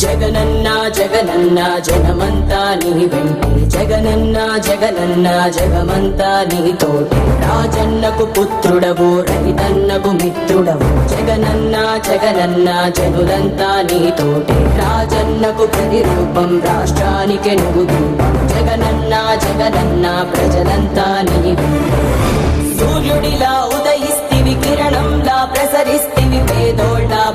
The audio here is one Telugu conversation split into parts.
జగనన్న జగనన్న జగమంతా నీ వెంటే. జగనన్న జగనన్న జగమంతా నీతోటి రాజన్నకు పుత్రుడవు రైతన్నకు మిత్రుడవు. జగనన్న జగనన్న జనులంతా నీతోటి రాజన్నకు ప్రతిరూపం రాష్ట్రానికి నువ్వు జగనన్న జగనన్న ప్రజలంతా నీ సూర్యుడిలా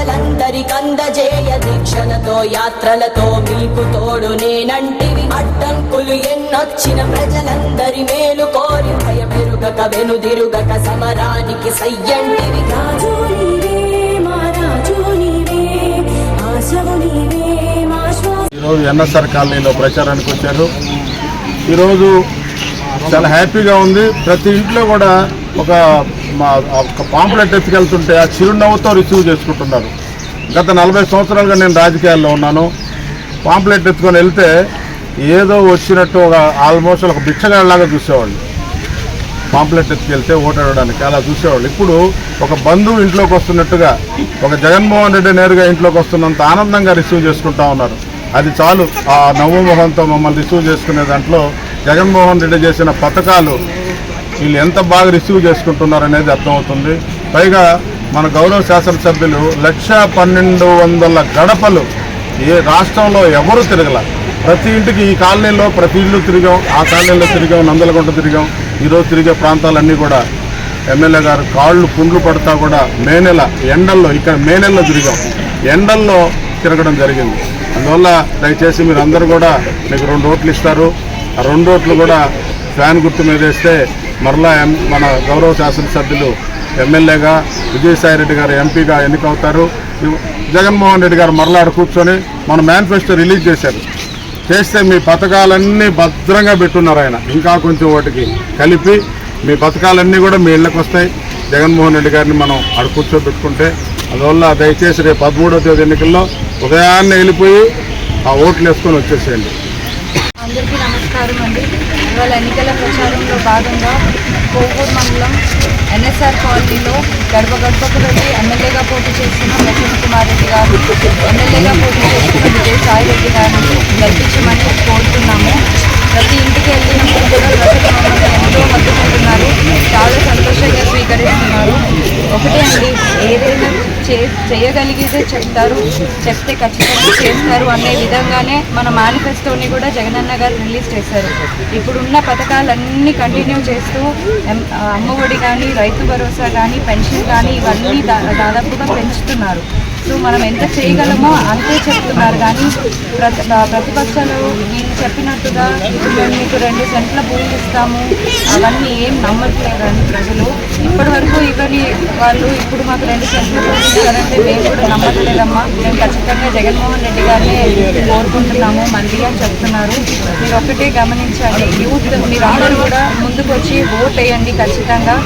ప్రజలందరికందజేయ దీక్షలతో యాత్రలతో మీకు తోడు నేనంటివి. అడ్డంకులు ఎన్నొచ్చిన ప్రజలందరి మేలు కోరి భయమెరుగక వెనుదిరుగక సమరానికి సయ్యంటివి. రాజు ఈరోజు ఎన్ఎస్ఆర్ కాలనీలో ప్రచారానికి వచ్చారు. ఈరోజు చాలా హ్యాపీగా ఉంది. ప్రతి ఇంట్లో కూడా ఒక మా పాంప్లెట్ ఎత్తుకెళ్తుంటే ఆ చిరునవ్వుతో రిసీవ్ చేసుకుంటున్నారు. గత నలభై సంవత్సరాలుగా నేను రాజకీయాల్లో ఉన్నాను. పాంప్లెట్ ఎత్తుకొని వెళ్తే ఏదో వచ్చినట్టు ఒక ఆల్మోస్ట్ ఒక బిచ్చగాళ్ళలాగా చూసేవాళ్ళు. పాంప్లెట్ ఎత్తుకెళ్తే ఓటాడడానికి అలా చూసేవాళ్ళు. ఇప్పుడు ఒక బంధువు ఇంట్లోకి వస్తున్నట్టుగా ఒక జగన్మోహన్ రెడ్డి నేరుగా ఇంట్లోకి వస్తున్నంత ఆనందంగా రిసీవ్ చేసుకుంటా ఉన్నారు. అది చాలు. ఆ నవ్వు మొహంతో మమ్మల్ని రిసీవ్ చేసుకునే దాంట్లో జగన్మోహన్ రెడ్డి చేసిన పథకాలు వీళ్ళు ఎంత బాగా రిసీవ్ చేసుకుంటున్నారు అనేది అర్థమవుతుంది. పైగా మన గౌరవ శాసనసభ్యులు లక్ష పన్నెండు వందల గడపలు ఏ రాష్ట్రంలో ఎవరు తిరగల. ప్రతి ఇంటికి ఈ కాలనీలో ప్రతి ఇల్లు తిరిగాం ఆ కాలనీలో తిరిగాం నందలగుంట తిరిగాం ఈరోజు తిరిగే ప్రాంతాలన్నీ కూడా ఎమ్మెల్యే గారు కాళ్ళు పుండ్లు పడతా కూడా మే నెల ఎండల్లో ఇక్కడ మే నెలలో తిరిగాం. ఎండల్లో తిరగడం జరిగింది. అందువల్ల దయచేసి మీరు అందరూ కూడా మీకు రెండు ఓట్లు ఇస్తారు. ఆ రెండు ఓట్లు కూడా ఫ్యాన్ గుర్తు మీద వేస్తే మరలా ఎం- మన గౌరవ శాసనసభ్యులు ఎమ్మెల్యేగా విజయసాయి రెడ్డి గారు ఎంపీగా ఎన్నికవుతారు. జగన్మోహన్ రెడ్డి గారు మరలా కూర్చొని మన మేనిఫెస్టో రిలీజ్ చేశారు. చేస్తే మీ పథకాలన్నీ భద్రంగా పెట్టున్నారు ఆయన. ఇంకా కొంచెం వాటికి కలిపి మీ పథకాలన్నీ కూడా మీ ఇళ్ళకి వస్తాయి. జగన్మోహన్ రెడ్డి గారిని మనం ఆడ కూర్చోబెట్టుకుంటే అందువల్ల దయచేసి రేపు పదమూడవ తేదీ ఎన్నికల్లో ఉదయాన్నే వెళ్ళిపోయి ఆ ఓట్లు వేసుకొని వచ్చేసేయండి. అందరికీ నమస్కారం అండి. ఇవాళ ఎన్నికల ప్రచారంలో భాగంగా కోవూరు మండలం ఎన్ఎస్ఆర్ కాలనీలో గడప గడపకు వెళ్ళి ఎమ్మెల్యేగా పోటీ చేసిన ప్రసన్న కుమార్ రెడ్డి గారు ఎమ్మెల్యే పోటీ చేసిన విజయసాయి రెడ్డి గారిని గెలిపించమని కోరుతున్నాము ప్రతి ఇంటికి వెళ్ళినప్పుడు కూడా ప్రజలు మమ్మల్ని ఎంతో మద్దతున్నారు చాలా సంతోషంగా స్వీకరిస్తున్నారు ఒకటే అండి ఏదైనా చే చేయగలిగితే చెప్తారు చెప్తే ఖచ్చితంగా చేస్తారు అనే విధంగానే మన మేనిఫెస్టోని కూడా జగనన్న గారు రిలీజ్ చేశారు. ఇప్పుడున్న పథకాలన్నీ కంటిన్యూ చేస్తూ అమ్మఒడి కానీ రైతు భరోసా కానీ పెన్షన్ కానీ ఇవన్నీ దా- దాదాపుగా పెంచుతున్నారు. సో మనం ఎంత చేయగలమో అంతే చెప్తున్నారు. కానీ ప్రతి ప్రతిపక్షాలు చెప్పినట్టుగా మేము మీకు రెండు సెంట్ల భూములు ఇస్తాము. అవన్నీ ఏం నమ్మట్లేదండి ప్రజలు. ఇప్పటి వరకు ఇవన్నీ వాళ్ళు ఇప్పుడు మాకు రెండు సెంట్ల భూములు ఇస్తారంటే మేము కూడా నమ్మట్లేదమ్మా. మేము ఖచ్చితంగా జగన్మోహన్ రెడ్డి గారిని కోరుకుంటున్నాము. మళ్ళీ అని చెప్తున్నారు. మీరు ఒక్కటే గమనించాలి యూత్ మీరందరూ కూడా ముందుకు వచ్చి ఓట్ వేయండి ఖచ్చితంగా.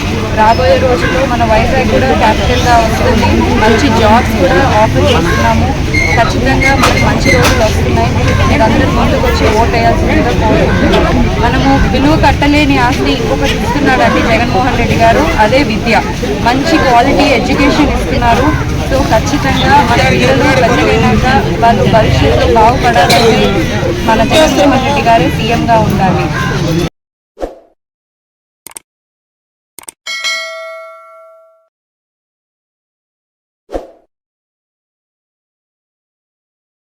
రాబోయే రోజుల్లో మన వైజాగ్ కూడా క్యాపిటల్గా వస్తుంది. మంచి జాబ్స్ కూడా ఆఫర్ చేస్తున్నాము. ఖచ్చితంగా మనకు మంచి రోజులు వస్తున్నాయి. మీరందరూ ముందుకు వచ్చి ఓట్ వేయాల్సిందిగా కోరుకుంటున్నాం. మనము విలువ కట్టలేని ఆస్తి ఇంకొకటి ఇస్తున్నాడండి జగన్మోహన్ రెడ్డి గారు. అదే విద్య. మంచి క్వాలిటీ ఎడ్యుకేషన్ ఇస్తున్నారు. సో ఖచ్చితంగా మన పిల్లలు పెద్దగైనాక వాళ్ళు భవిష్యత్తులో బాగుపడాలంటే మన జగన్మోహన్ రెడ్డి గారే సీఎంగా ఉండాలి.